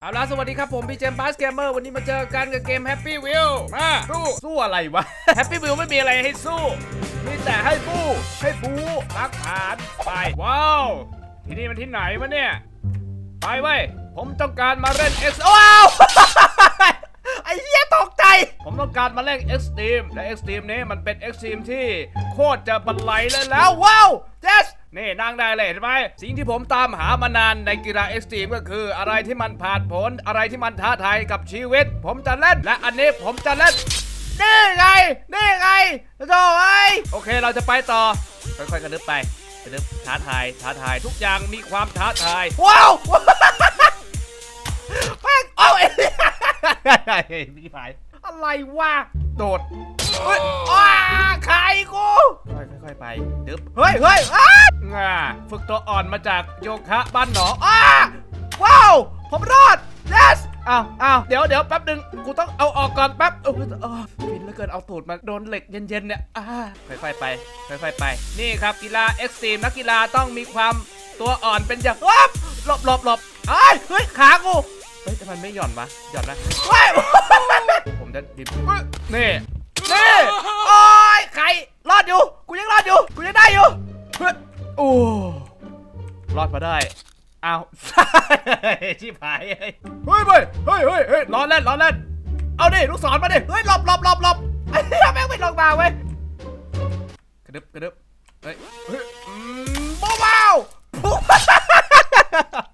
เอาล่ะสวัสดีครับผมพี่เจมส์บาสเกมเมอร์วันนี้มาเจอกันกับเกม Happy Wheel มาสู้สู้อะไรวะ Happy Wheel ไม่มีอะไรให้สู้ มีแต่ให้บูให้บูพักฐานไป ว้าว ที่นี่มันที่ไหนวะเนี่ย ไปเว้ย ผมต้องการมาเล่น X ว้าว ไอ้เหี้ยตกใจ ผมต้องการมาเล่น Extreme และ Extreme นี้มันเป็น Extreme ที่โคตรจะบันไลเลยแล้ว ว้าว yes นี่นั่งได้เลยเห็นไหมสิ่งที่ผมตามหามานานในกีฬา Extreme ก็คือ อะไรที่มันผ่านผลอะไรที่มันท้าทายกับชีวิต ผมจะเล่นและอันนี้ผมจะเล่นนี่ไงนี่ไงโถ่ไอ้ยโอเคเราจะไปต่อค่อยๆกระดึบไปกระดึบท้าทายท้าทายทุกอย่างมีความท้าทายว้าวแม่งเอาไอ้พี่ผายอะไรวะโดดเฮ้ยอ้า ใครกูค่อยๆไปดึบเฮ้ยเฮ้ยอ้างาฝึกตัวอ่อนมาจากโยคะบ้านหนออ้าว้าว ผมรอด yes อ้าวอ้าวเดี๋ยวเดี๋ยวแป๊บหนึง กูต้องเอาออกก่อนแป๊บเออเออฟินเหลือเกินเอาตูดมาโดนเหล็กเย็นๆเนี่ยอ่าค่อยๆไป ค่อยๆไป นี่ครับกีฬาเอ็กซ์ตรีมนักกีฬาต้องมีความตัวอ่อนเป็นอย่างอ๊บหลบหลบหลบเอ้ยเฮ้ย ขากู เฮ้ยแต่มันไม่หย่อนวะหย่อนนะเฮ้ยผมจะดิบเฮ้ยนี่ นี่ มาได้อ้าวชิบหายเฮ้ยเฮ้ยเฮ้ยเฮ้ยเฮ้ยเฮ้ยล้อเล่นล้อเล่นเอาดิลูกศรมาดิเฮ้ยหลบหลบหลบหลบไอ้แม่งไม่ลงมาเว้ยกระดึบกระดึบเฮ้ยเฮ้ยอืมว้าว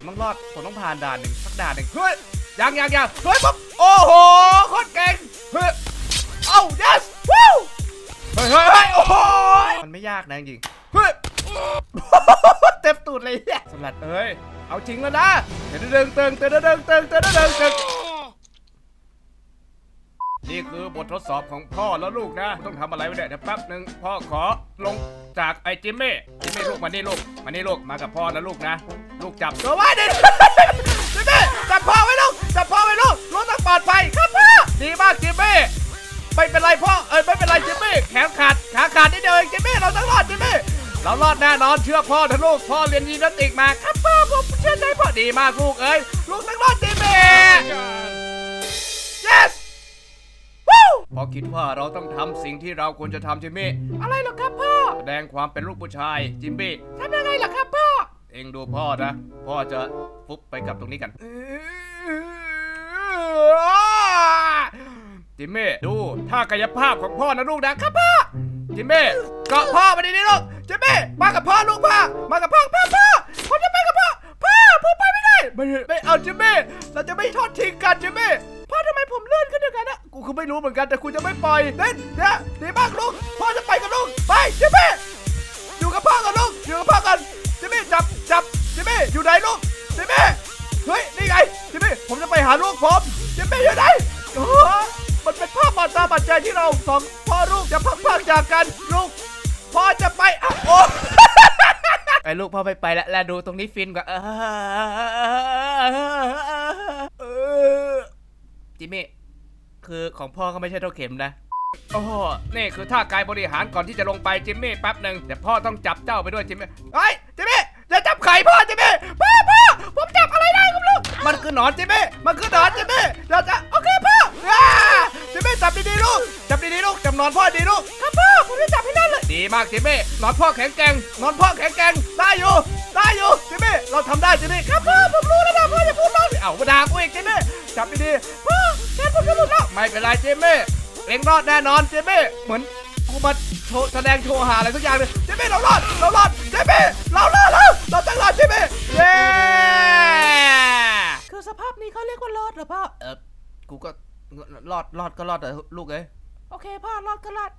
ต้องรอดผมต้องผ่านด่านหนึ่งสักด่านหนึ่งเฮ้ยยังยังยังเฮ้ยปุ๊บโอ้โหโคตรเก่งเฮ้ยเอ้า yes วู้เฮ้ยเฮ้ยเฮ้ยโอ้โหมันไม่ยากนะจริงเฮ้ยูดเลยเนี่ยสลัดเอ้ยเอาจริงแล้วนะเตึงตึงตึงตึงตึงตึงตึงตึงตึงนี่คือบททดสอบของพ่อแล้วลูกนะ ต้องทำอะไรไว้เนี่ยเดี๋ยวแป๊บหนึ่งพ่อขอลงจากไอ้จิมมี่จิมมี่ลูกมานี่ลูกมานี่ลูกมากับพ่อนะลูกนะ ลูกจับตัวไว้ดิจิมมี่จับพ่อไว้ลูกจับพ่อไว้ลูกลูกต้องปลอดภัยครับพ่อดีมากจิมมี่ไม่เป็นไรพ่อเอ้ยไม่เป็นไรจิมมี่แขนขาดขาขาดนิดเดียวเองจิมมี่เราต้องรอดจิมมี่ เรารอดแน่นอนเชื่อพ่อเถอะลูกพ่อเรียนยิมนาสติกมาครับพ่อผมเชื่อใจพ่อดีมากลูกเอ้ยลูกต้องรอดจิมมี่ yes พอคิดว่าเราต้องทำสิ่งที่เราควรจะทำจิมมี่อะไรหรอครับพ่อแสดงความเป็นลูกผู้ชายจิมมี่ทำยังไงล่ะครับพ่อ เองดูพ่อนะ พ่อจะฟุบไปกับตรงนี้กัน จิมมี่ดูท่ากายภาพของพ่อนะลูกนะครับพ่อ จิมมี่เกาะพ่อมาดีนี่ลูก จมี่มากับพ่อลูกพ่อมากับพ่อพ่อพ่อผมจะไปกับพ่อพ่อผมไปไม่ได้ไม่ไม่เอาจมี่เราจะไม่ทอดทิ้งกันจมี่พ่อทำไมผมเลื่อนขึ้นอย่างนั้นนะกูคือไม่รู้เหมือนกันแต่กูจะไม่ปล่อยเด่นเนี่ยดีมากลูกพ่อจะไปกับลูกไปจมี่อยู่กับพ่อกันลูกอยู่กับพ่อกันจมี่จับจับจมี่อยู่ไหนลูกจมี่เฮ้ยนี่ไงจมี่ผมจะไปหาลูกผมจิมมี่อยู่ไหนโอ้มันเป็นภาพบาดตาบาดใจที่เราสองพ่อลูกจะพักพากจากกันลูก พ่อจะไปอะโอ้ไอ้ลูกพ่อไปไปแล้วแล้วดูตรงนี้ฟินกว่าเออจิมมี่คือของพ่อก็ไม่ใช่เท่าเข็มนะโอ้นี่คือท่ากายบริหารก่อนที่จะลงไปจิมมี่แป๊บหนึ่งแต่พ่อต้องจับเจ้าไปด้วยจิมมี่เฮ้ยจิมมี่อย่าจับไข่พ่อจิมมี่พ่อพ่อผมจับอะไรได้ก็ไม่รู้มันคือหนอนจิมมี่มันคือหนอนจิมมี่เราจะโอเคพ่อจิมมี่จับดีๆลูก ดีๆลูกจับหนอนพ่อดีลูกครับพ่อผมจะจับให้แน่นเลยดีมากจิมมี่หนอนพ่อแข็งแกร่งหนอนพ่อแข็งแกร่งได้อยู่ได้อยู่จิมมี่เราทำได้จิมมี่ครับพ่อผมรู้แล้วนะพ่ออย่าพูดเล่าสิเอ้ามาด่ากูอีกจิมมี่จับดีๆพ่อแค่ผมจะหลุดแล้วไม่เป็นไรจิมมี่เอ็งรอดแน่นอนเจมี่เหมือนกูมาโชว์แสดงโชว์หาอะไรสักอย่างเลยเจมี่เรารอดเรารอดเจมี่เรารอดแล้วเราจะรอดเจมี่เย้คือสภาพนี้เขาเรียกว่ารอดเหรอพ่อเออกูก็รอดรอดก็รอดแต่ลูกเอ้ย โอเคพ่อรอดก็รอด